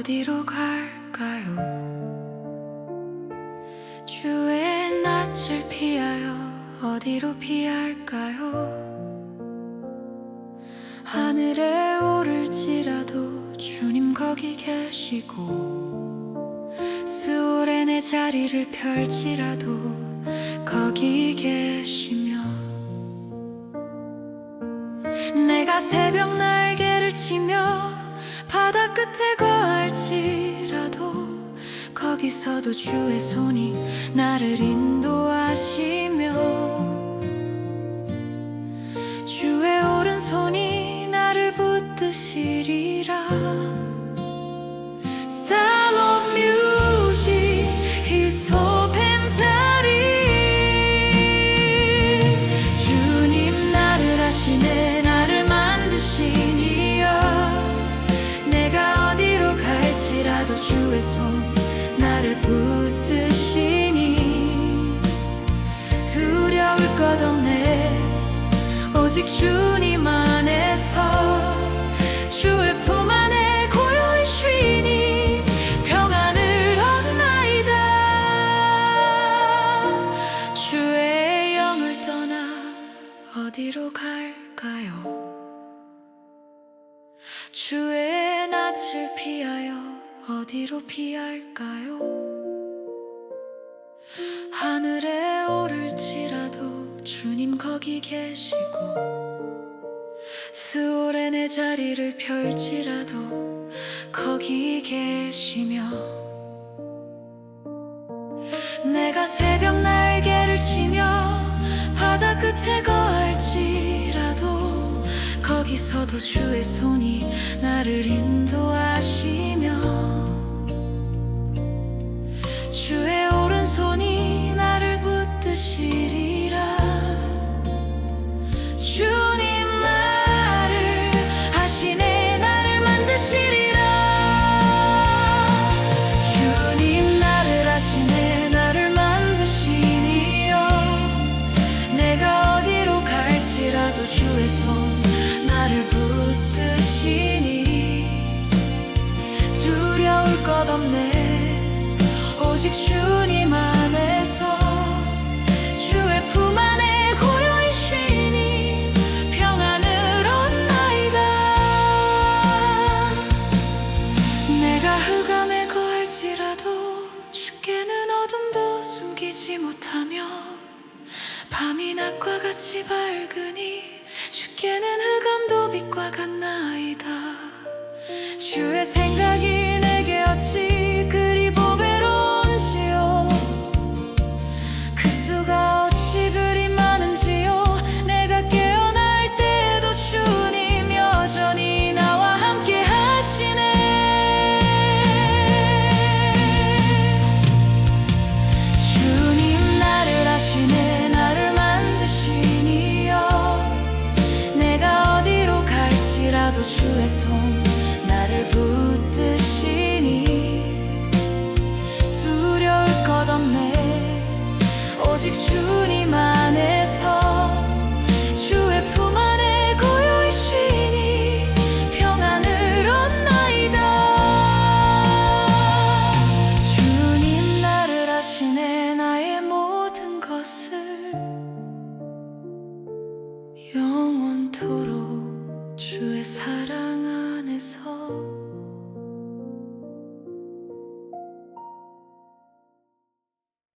어디로 갈까요? 주의 낯을 피하여 어디로 피할까요? 하늘에 오를지라도 주님 거기 계시고 수월에 내 자리를 펼지라도 거기 계시며 내가 새벽 날개를 치며 바다 끝에 거할지라도 거기서도 주의 손이 나를 인도하시며 주의 손 나를 붙드시니 두려울 것 없네. 오직 주님 안에서 주의 품 안에 고요히 쉬니 평안을 얻나이다. 주의 영을 떠나 어디로 갈까요? 주의 낯을 피하여 어디로 피할까요? 하늘에 오를지라도 주님 거기 계시고 스올에 내 자리를 펼지라도 거기 계시며 내가 새벽 날개를 치며 바다 끝에 거할지라도 거기서도 주의 손이 나를 인도하시며 두려울 것 없네. 오직 주님 안에서 주의 품 안에 고요히 쉬니 평안을 얻나이다. 내가 흑암에 거할지라도 주께는 어둠도 숨기지 못하며 밤이 낮과 같이 밝으니 주께는 흑암도 빛과 같나이다. 주의 생각이 주님 안에서 주의 품 안에 고요히 쉬니 평안을 얻나이다. 주님 나를 하시네 나의 모든 것을 영원토록 주의 사랑 안에서